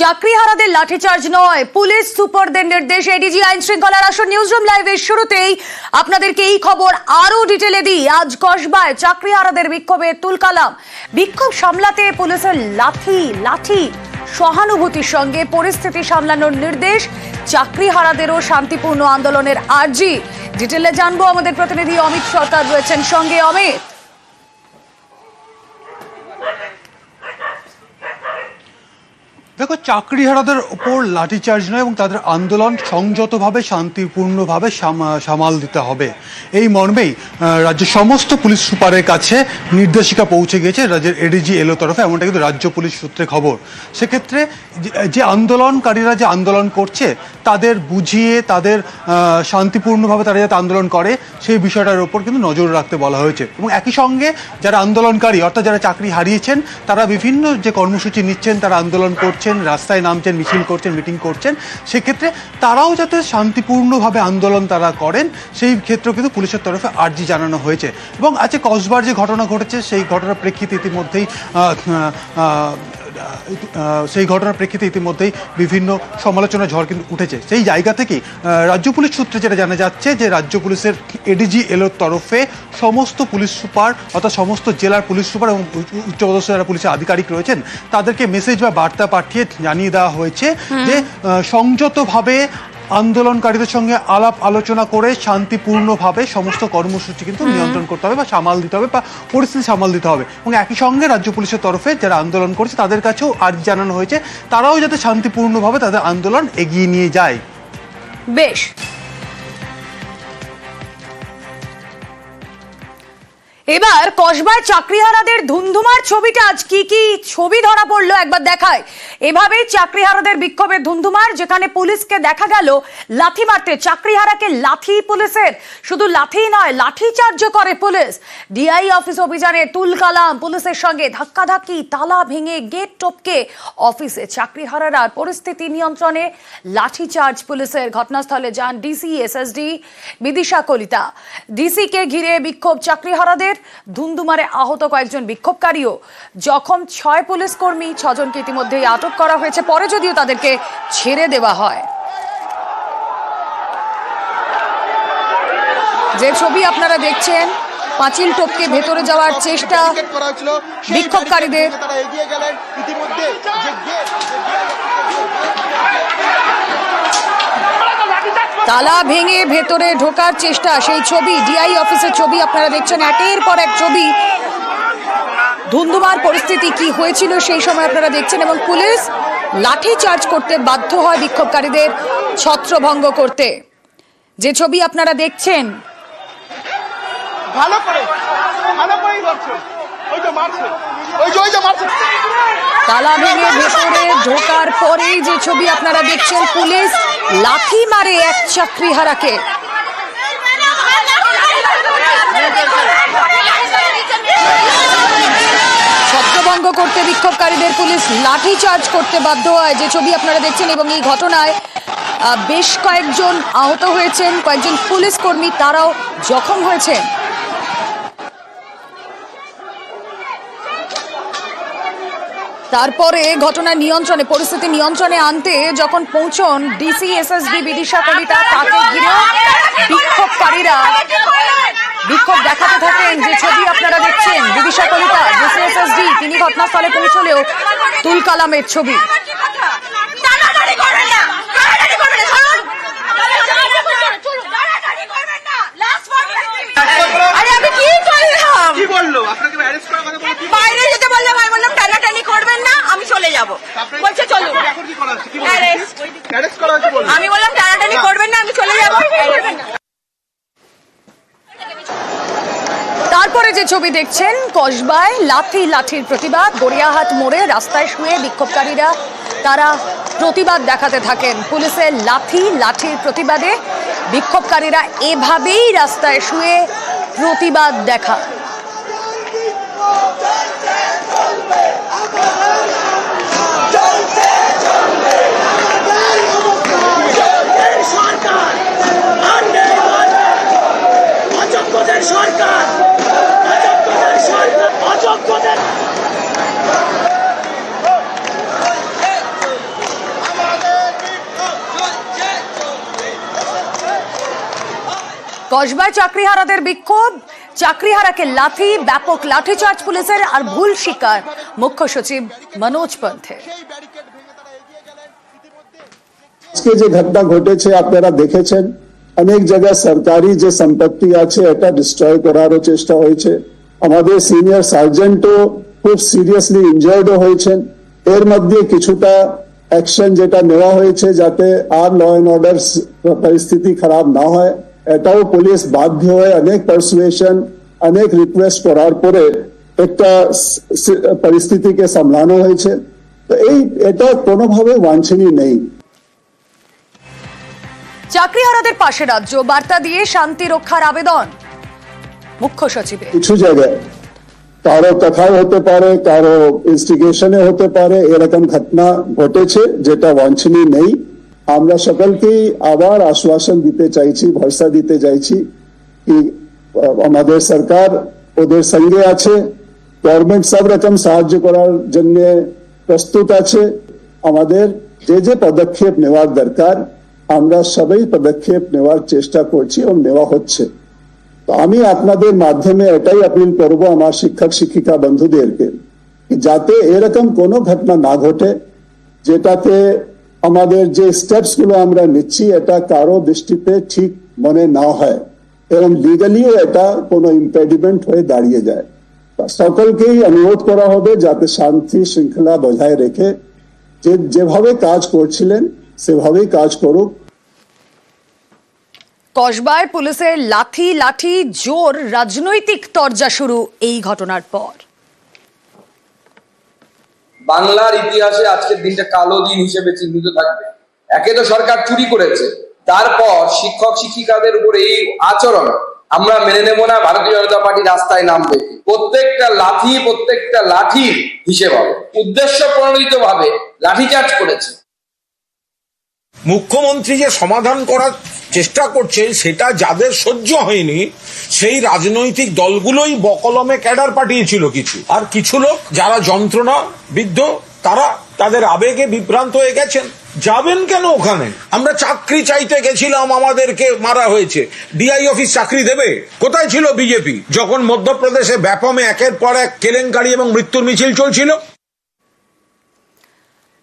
চাকরিহারাদের লাঠিচার্জ নয়। পুলিশ সুপারদের নির্দেশ। এডিজি আইন শৃঙ্খলার আসন নিউজরুম লাইভের শুরুতেই আপনাদেরকে এই খবর আরও ডিটেলে দিই। আজ কসবায় চাকরিহারাদের বিক্ষোভে তুলকালাম। বিক্ষোভ সামলাতে পুলিশের লাঠি লাঠি। সহানুভূতির সঙ্গে পরিস্থিতি সামলানোর নির্দেশ চাকরিহারাদেরও শান্তিপূর্ণ আন্দোলনের আর্জি। ডিটেলে জানব আমাদের প্রতিনিধি অমিত সরকার রয়েছেন। সঙ্গে অমিত। দেখো, চাকরিহারাদের ওপর লাঠিচার্জ নয় এবং তাদের আন্দোলন সংযতভাবে, শান্তিপূর্ণভাবে সামাল দিতে হবে। এই মর্মেই রাজ্যের সমস্ত পুলিশ সুপারের কাছে নির্দেশিকা পৌঁছে গিয়েছে, রাজ্যের এডিজি এলো তরফে, এমনটা কিন্তু রাজ্য পুলিশ সূত্রে খবর। সেক্ষেত্রে যে- আন্দোলনকারীরা যে আন্দোলন করছে, তাদের বুঝিয়ে, তাদের শান্তিপূর্ণভাবে তারা যাতে আন্দোলন করে, সেই বিষয়টার ওপর কিন্তু নজর রাখতে বলা হয়েছে। এবং একই সঙ্গে যারা আন্দোলনকারী, অর্থাৎ যারা চাকরি হারিয়েছেন, তারা বিভিন্ন যে কর্মসূচি নিচ্ছেন, তারা আন্দোলন করছেন, রাস্তায় নামছেন, মিছিল করছেন মিটিং করছেন, সেক্ষেত্রে তারাও যাতে শান্তিপূর্ণভাবে আন্দোলন তারা করেন, সেই ক্ষেত্রেও কিন্তু পুলিশের তরফে আর্জি জানানো হয়েছে। এবং আজকে কসবার যে ঘটনা ঘটেছে, সেই ঘটনার প্রেক্ষিতে ইতিমধ্যেই সেই ঘটনার প্রেক্ষিতে ইতিমধ্যেই বিভিন্ন সমালোচনা ঝড় কিন্তু উঠেছে। সেই জায়গা থেকেই রাজ্য পুলিশ সূত্রে যেটা জানা যাচ্ছে যে রাজ্য পুলিশের এডিজি এলোর তরফে সমস্ত পুলিশ সুপার অর্থাৎ সমস্ত জেলার পুলিশ সুপার এবং উচ্চপদস্থ যারা পুলিশের আধিকারিক রয়েছেন তাদেরকে মেসেজ বা বার্তা পাঠিয়ে জানিয়ে দেওয়া হয়েছে যে সংযতভাবে আন্দোলনকারীদের সঙ্গে আলাপ আলোচনা করে শান্তিপূর্ণভাবে সমস্ত কর্মসূচি কিন্তু নিয়ন্ত্রণ করতে হবে বা সামাল দিতে হবে বা পরিস্থিতি সামাল দিতে হবে। এবং একই সঙ্গে রাজ্য পুলিশের তরফে যারা আন্দোলন করছে তাদের কাছেও আর্জি জানানো হয়েছে তারাও যাতে শান্তিপূর্ণভাবে তাদের আন্দোলন এগিয়ে নিয়ে যায়। বেশ। এবার কসবায় চাকরিহারাদের ধুন্ধুমার ছবিটা আজ কি কি ছবি ধরা পড়ল একবার দেখায়। এভাবেই চাকরিহারাদের বিক্ষোভের ধুন্ধুমার যেখানে পুলিশকে দেখা গেল, লাথি মারতে। চাকরিহারাকে লাথি পুলিশের। শুধু লাথি নয় লাঠি চার্জ করে পুলিশ। ডিআই অফিস অভিযানে তুলকালাম পুলিশের সঙ্গে ধাক্কাধাক্কি, তালা ভেঙে গেট টপকে অফিসে। চাকরিহারারা পরিস্থিতি নিয়ন্ত্রণে লাঠি চার্জ পুলিশের ঘটনাস্থলে যান ডিসি, এসএসডি, বিদিশা, কলিতা। ডিসিকে ঘিরে বিক্ষোভ চাকরিহারাদের। ধুন্দুমারে আহত কয়েকজন বিক্ষোভকারীও। জখম ছয় পুলিশ কর্মী ছজনকে ইতিমধ্যেই আটক করা হয়েছে। পরে যদিও তাদেরকে ছেড়ে দেওয়া হয়। যে ছবি আপনারা দেখছেন, পাঁচিল টপকে ভেতরে যাওয়ার চেষ্টা বিক্ষোভকারীদের। তালা ভেঙে ভেতরে ঢোকার চেষ্টা, সেই ছবি ডিআই অফিসের ছবি আপনারা দেখছেন। একের পর এক ছবি। ধুন্ধুমার পরিস্থিতি কি হয়েছিল সেই সময় আপনারা দেখছেন এবং পুলিশ লাঠি চার্জ করতে বাধ্য হয় বিক্ষোভকারীদের ছত্রভঙ্গ করতে। যে ছবি আপনারা দেখছেন, ভালো করে, ভালো করেই তালা ভেঙে ভেতরে ঢোকার পরেই যে ছবি আপনারা দেখছেন, পুলিশ লাথি মারে এক চাকরিহারাকে। ছত্রভঙ্গ করতে বিক্ষোভকারীদের পুলিশ লাঠি চার্জ করতে বাধ্য হয়, যে ছবি আপনারা দেখছেন, এবং এই ঘটনায় বেশ কয়েকজন আহত হয়েছেন। কয়েকজন পুলিশ কর্মী, তারাও জখম হয়েছেন। তারপরে ঘটনা নিয়ন্ত্রণে, পরিস্থিতি নিয়ন্ত্রণে আনতে যখন পৌঁছন ডিসি ডি বিদিশা কলিতা, তাকে ঘিরে বিক্ষোভকারীরা বিক্ষোভ দেখাতে থাকেন। যে ছবি আপনারা দেখছেন, বিদিশা কলিতা ডিসি ডি তিনি ঘটনাস্থলে পৌঁছলেও তুলকালামের ছবি টানাটানি করবেন না টানাটানি করবেন না শুনুন টানাটানি করবেন না লাস্ট আরে আমি কি করলাম কি বলল আপনাকে অ্যারেস্ট করার কথা বলে কি বাইরে যেতে বললাম আমি বললাম টানাটানি করবেন না আমি চলে যাব আপনাকে- বলছে চলুন আপনাকে এখন কি করা হচ্ছে কি বলল Arrest। অ্যারেস্ট করা হচ্ছে বলল আমি বললাম টানাটানি করবেন না আমি চলে যাব তারপরে যে ছবি দেখছেন কসবায় লাঠি লাঠির প্রতিবাদ। গড়িয়াহাট মোড়ে রাস্তায় শুয়ে বিক্ষোভকারীরা তারা প্রতিবাদ দেখাতে থাকেন। পুলিশের লাঠি লাঠির প্রতিবাদে বিক্ষোভকারীরা এভাবেই রাস্তায় শুয়ে প্রতিবাদ দেখা সরকার অযোগ্যদের সরকার অযোগ্যদের সরকার অযোগ্যদের কসবায় চাকরিহারাদের বিক্ষোভ। চাকরিহারাকে লাথি, ব্যাপক লাঠিচার্জ পুলিশের আর ভুল স্বীকার মুখ্য সচিব মনোজ পন্থের আজকে যে ঘটনা ঘটেছে, আপনারা দেখেছেন। অনেক জায়গায় সরকারি যে সম্পত্তি আছে, এটা ডিস্ট্রয় করারও চেষ্টা হয়েছে। আমাদের সিনিয়র সার্জেন্টও খুব সিরিয়াসলি ইনজার্ডও হয়েছেন। এর মধ্যে কিছুটা অ্যাকশন যেটা নেওয়া হয়েছে, যাতে আর ল অ্যান্ড অর্ডার পরিস্থিতি খারাপ না হয়। এটাও পুলিশ বাধ্য হয়ে অনেক পারসুয়েশন অনেক রিকোয়েস্ট করার পরে একটা পরিস্থিতিকে সামলানো হয়েছে। তো এই এটা কোনোভাবে বাঞ্ছনীয় নেই। চাকরিহারাদের পাশে রাজ্য বার্তা দিয়ে শান্তি রক্ষার আবেদন। মুখ্য সচিবের কিছু জায়গায়। কারও কথায় হতে পারে কারও ইনস্টিগেশনে হতে পারে এরকম ঘটনা ঘটেছে যেটা বাঞ্ছনীয় নেই। আমরা সকলকেই আবার আশ্বাসন দিতে চাইছি, ভরসা দিতে চাইছি কি আমাদের সরকার ওদের সঙ্গে আছে গভর্নমেন্ট সব রকম সাহায্য করার জন্য প্রস্তুত আছে। আমাদের যে যে পদক্ষেপ নেওয়ার দরকার, আমরা সবাই পদক্ষেপ নেওয়ার চেষ্টা করছি এবং নেওয়া হচ্ছে। তো আমি আপনাদের মাধ্যমে এটাই আপিল করব আমার শিক্ষক, শিক্ষিকা বন্ধুদেরকে যাতে এরকম কোনো ঘটনা না ঘটে যেটাতে আমাদের যে স্টেপসগুলো আমরা নিচ্ছি, এটা কারও দৃষ্টিতে ঠিক মনে না হয়। এবং লিগালিও এটা কোনো ইম্পেডিমেন্ট হয়ে দাঁড়িয়ে যায়। সকলকেই অনুরোধ করা হবে যাতে শান্তি শৃঙ্খলা বজায় রেখে যে যেভাবে কাজ করছিলেন, সেভাবেই কাজ করুক। কসবায় পুলিশের লাথি লাঠি জোর, রাজনৈতিক তরজা শুরু এই ঘটনার পর। বাংলার ইতিহাসে আজকের দিনটা কালো দিন হিসেবে চিহ্নিত থাকবে। একে তো সরকার চুরি করেছে। তারপর শিক্ষক শিক্ষিকাদের উপর এই আচরণ আমরা মেনে নেব না, ভারতীয় জনতা পার্টি রাস্তায় নামবে। প্রত্যেকটা লাঠি, প্রত্যেকটা লাঠির হিসেব হবে। উদ্দেশ্য প্রণোদিত ভাবে লাঠিচার্জ করেছে। মুখ্যমন্ত্রী যে সমাধান করার চেষ্টা করছে, সেটা যাদের সহ্য হয়নি, সেই রাজনৈতিক দলগুলোই বকলমে ক্যাডার পাঠিয়েছিল কিছু। আর কিছু লোক, যারা যন্ত্রণা বিদ্ধ তারা তাদের আবেগে বিভ্রান্ত হয়ে গেছেন। যাবেন কেন ওখানে? আমরা চাকরি চাইতে গেছিলাম, আমাদেরকে মারা হয়েছে। ডিআই অফিস চাকরি দেবে? কোথায় ছিল বিজেপি? যখন মধ্যপ্রদেশে ব্যাপমে একের পর এক কেলেঙ্কারি এবং মৃত্যুর মিছিল চলছিল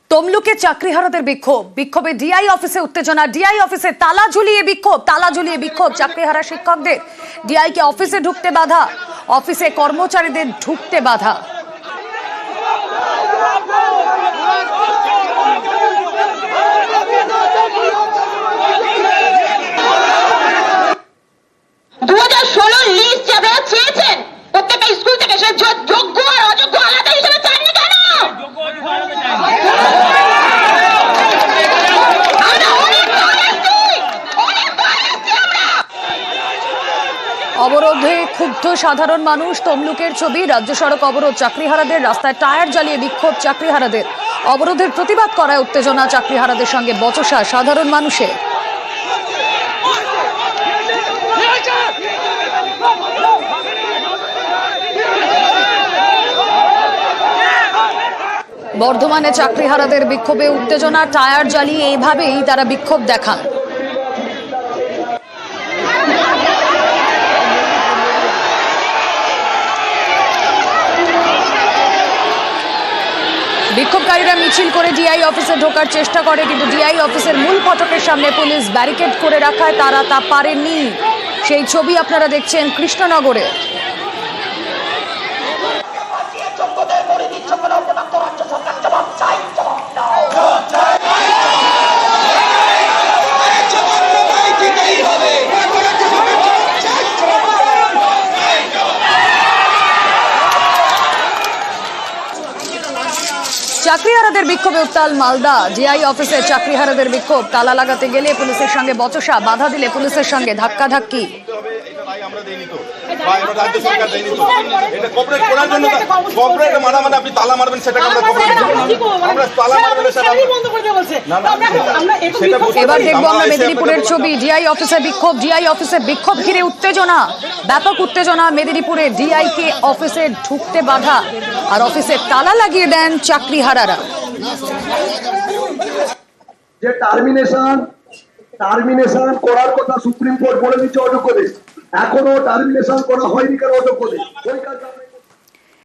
তমলুকে চাকরিহারাদের বিক্ষোভ। বিক্ষোভে ডিআই অফিসে উত্তেজনা। ডিআই অফিসে তালা ঝুলিয়ে বিক্ষোভ। তালা ঝুলিয়ে বিক্ষোভ চাকরিহারা শিক্ষকদের। ডিআইকে অফিসে ঢুকতে বাধা। অফিসে কর্মচারীদের ঢুকতে বাধা দু হাজার ষোলোর লিস্ট যা আপনারা চেয়েছেন প্রত্যেকটা স্কুল থেকে সে যো- যোগ্য আর অযোগ্য আলাদা হিসেবে চাননি কেন আমরা অনেক বার এসেছি, অনেক বার এসেছি আমরা। অবরোধে ক্ষুব্ধ সাধারণ মানুষ তমলুকের ছবি, রাজ্য সড়ক অবরোধ চাকরিহারাদের, রাস্তায় টায়ার জ্বালিয়ে বিক্ষোভ চাকরিহারাদের। অবরোধের প্রতিবাদ করায় উত্তেজনা চাকরিহারাদের সঙ্গে বচসা সাধারণ মানুষের। বর্ধমানে চাকরিহারাদের বিক্ষোভে উত্তেজনা, টায়ার জ্বালিয়ে এইভাবেই তারা বিক্ষোভ দেখান। বিক্ষোভকারীরা মিছিল করে ডিআই অফিসে ঢোকার চেষ্টা করে, কিন্তু ডিআই অফিসের মূল ফটকের সামনে পুলিশ ব্যারিকেড করে রাখায় তারা তা পারেননি সেই ছবি আপনারা দেখছেন কৃষ্ণনগরে। চাকরিহারাদের বিক্ষোভে উত্তাল মালদা। জিআই অফিসে চাকরিহারাদের বিক্ষোভ। তালা লাগাতে গেলে পুলিশের সঙ্গে বচসা, বাধা দিলে পুলিশের সঙ্গে তো বা এবার। দেখব আমরা মেদিনীপুরের ছবি। ডিআই অফিসে বিক্ষোভ ডিআই অফিসে বিক্ষোভ ঘিরে উত্তেজনা। ব্যাপক উত্তেজনা মেদিনীপুরে ডিআই কে অফিসে ঢুকতে বাধা। আর অফিসে তালা লাগিয়ে দেন চাকরিহারারা। যে টার্মিনেশন টার্মিনেশন করার কথা সুপ্রিম কোর্ট বলে দিচ্ছে অযোগ্যদের এখনও টার্মিনেশন করা হয়নি কেন অযোগ্যদের ওই আপনি